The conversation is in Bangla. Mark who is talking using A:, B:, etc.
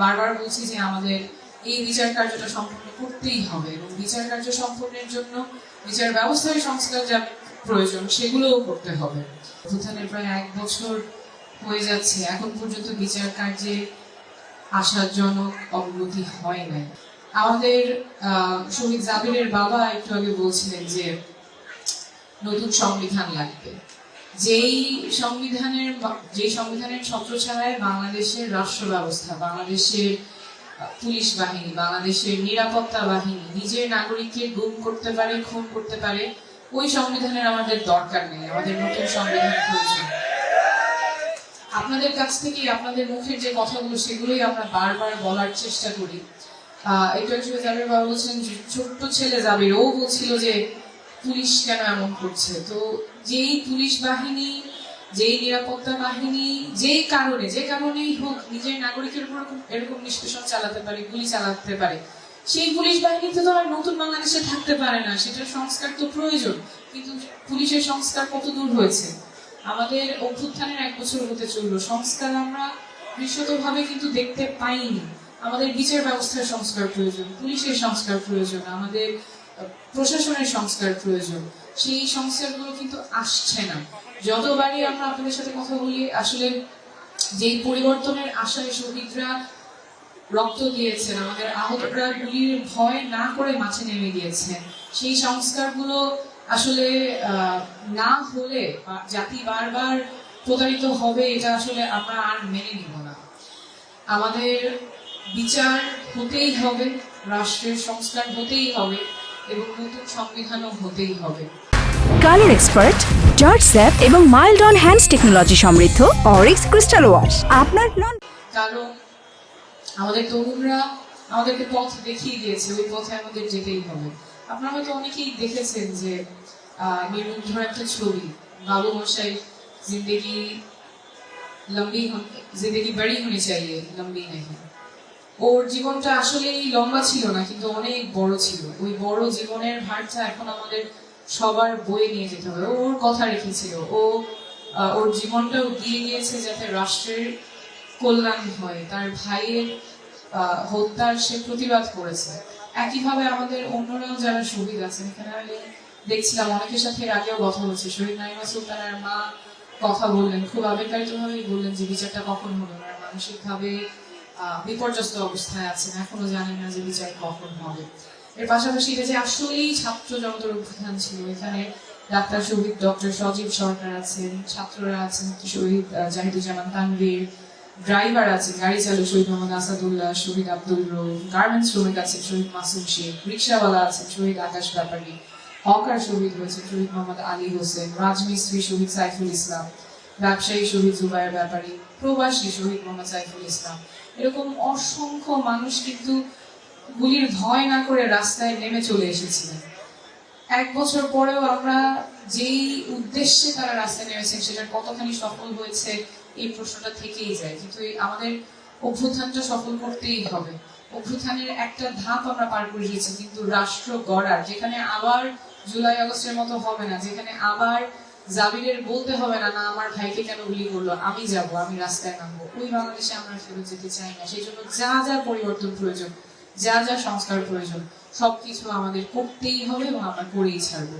A: বারবার বলছি যে আমাদের এই বিচার কার্যটা সম্পূর্ণ করতেই হবে এবং বিচার কার্য সম্পূর্ণের জন্য বিচার ব্যবস্থায় সংস্কার যা প্রয়োজন সেগুলোও করতে হবে। অভ্যুত্থানের প্রায় এক বছর হয়ে যাচ্ছে, এখন পর্যন্ত বিচার কার্যে আশাজনক অগ্রগতি হয় নাই। আমাদের শহীদ জাবিরের বাবা একটু আগে বলছিলেন যে নতুন সংবিধান লাগবে। যেই সংবিধানের যেই সংবিধানের ছত্রছায়ায় বাংলাদেশের রাষ্ট্র ব্যবস্থা বাংলাদেশের পুলিশ বাহিনী বাংলাদেশের নিরাপত্তা বাহিনী নিজের নাগরিককে গুম করতে পারে খুন করতে পারে ওই সংবিধানের আমাদের দরকার নেই আমাদের নতুন সংবিধান প্রয়োজন। আপনাদের কাছ থেকে আপনাদের মুখের যে কথাগুলো সেগুলোই আমরা বারবার বলার চেষ্টা করি। আহ, একটু একটু জাবির বাবা বলছেন ছোট্ট ছেলে জাবির ও বলছিল যে পুলিশ কেন এমন করছে? তো যেই পুলিশ বাহিনী, যেই নিরাপত্তা বাহিনী, যেই কারণে, যে কারণেই হোক নিজের নাগরিকের উপর এরকম- নিষ্পেষণ চালাতে পারে, গুলি চালাতে পারে, সেই পুলিশ বাহিনীতে তো আর নতুন বাংলাদেশে থাকতে পারে না। সেটার সংস্কার তো প্রয়োজন, কিন্তু পুলিশের সংস্কার কত দূর হয়েছে? আমাদের অভ্যুত্থানের এক বছর হতে চলল। সংস্কার আমরা দৃশ্যতভাবে কিন্তু দেখতে পাইনি। আমাদের বিচার ব্যবস্থার সংস্কার প্রয়োজন, পুলিশের সংস্কার প্রয়োজন, আমাদের প্রশাসনের সংস্কার প্রয়োজন। সেই সংস্কারগুলো কিন্তু আসছে না। যতবারই আমরা আপনাদের সাথে কথা বলি, আসলে যে পরিবর্তনের আশায় শহীদরা রক্ত দিয়েছেন, আমাদের আহতরা গুলির ভয় না করে মাঠে নেমে গিয়েছেন, সেই সংস্কারগুলো আসলে না হলে জাতি বারবার প্রতারিত হবে, এটা আসলে আমরা আর মেনে নিব না। আমাদের বিচার হতেই হবে, রাষ্ট্রের সংস্কার হতেই হবে। এবং নতুন সংবিধানও হতেই হবে।
B: কালার এক্সপার্ট জর্জ স্যাপ এবং মাইল্ড অন হ্যান্ডস টেকনোলজি সমৃদ্ধ অরিক্স ক্রিস্টাল ওয়াশ। আপনার লন
A: কারণ আমাদের তরুণরা আমাদেরকে পথ দেখিয়ে দিয়েছে ওই পথে আমাদের যেতেই হবে। আপনারা হয়তো অনেকেই দেখেছেন যে নির্মুগ্ধর একটা ছবি বাবু মশাই জিন্দেগি লম্বি জিন্দেগি বড়ি হনি চাইয়ে লম্বি নেই ওর জীবনটা আসলেই লম্বা ছিল না, কিন্তু অনেক বড় ছিল। ওই বড় জীবনের ভারটা এখন আমাদের সবার বয়ে নিয়ে যেতে হবে। ওর কথা রেখেছিল ও। ওর জীবনটাও দিয়ে গিয়েছে যাতে রাষ্ট্রের কল্যাণ হয়। তার ভাইয়ের হত্যার সে প্রতিবাদ করেছে। একইভাবে আমাদের অন্যরাও যারা শহীদ আছেন, এখানে আমি দেখছিলাম, অনেকের সাথে এর আগেও কথা হচ্ছে শহীদ নাইমা সুলতানের মা কথা বললেন, খুব আবেগকারিত ভাবেই বললেন যে বিচারটা কখন হবে ওনারা মানসিক ভাবে বিপর্যস্ত অবস্থায় আছেন। এখনও জানেন না যে বিচার কখন হবে। এর পাশাপাশি এটা যে আসলেই ছাত্র জনতার অভ্যুত্থান ছিল, এখানে ডাক্তার শহীদ, ডক্টর সজীব সরকার আছেন, ছাত্ররা আছেন শহীদ জাহিদুজ্জামান তানভীর, ড্রাইভার আছেন, গাড়ি চালক শহীদ মোহাম্মদ আসাদুল্লাহ, শহীদ আব্দুল রৌফ গার্মেন্টস শ্রমিক আছেন শহীদ মাসুম শেখ, রিক্সাওয়ালা আছেন শহীদ আকাশ ব্যাপারী, হকার শহীদ হয়েছেন শহীদ মোহাম্মদ আলী হোসেন, রাজমিস্ত্রি শহীদ সাইফুল ইসলাম, ব্যবসায়ী শহীদ জুবাইর ব্যাপারী, প্রবাসী শহীদ মোহাম্মদ সাইফুল ইসলাম। এরকম অসংখ্য মানুষ কিন্তু গুলির ভয় না করে রাস্তায় নেমে চলে এসেছিলেন। এক বছর পরেও আমরা যেই উদ্দেশ্যে তারা রাস্তায় নেমেছেন সেটা কতখানি সফল হয়েছে, এই প্রশ্নটা থেকেই যায়। কিন্তু আমাদের অভ্যুত্থানটা সফল করতেই হবে। অভ্যুত্থানের একটা ধাপ আমরা পার করে দিয়েছি কিন্তু রাষ্ট্র গড়ার, যেখানে আবার জুলাই আগস্টের মতো হবে না, যেখানে আবার জাবিরের বলতে হবে না না, আমার ভাইকে কেন গুলি করল? আমি যাব, আমি রাস্তায় নামবো। ওই বাংলাদেশে আমরা ফেরত যেতে চাই না। সেই জন্য যা যা পরিবর্তন প্রয়োজন, যা যা সংস্কার প্রয়োজন, সবকিছু আমাদের করতেই হবে এবং আমরা করেই ছাড়বো।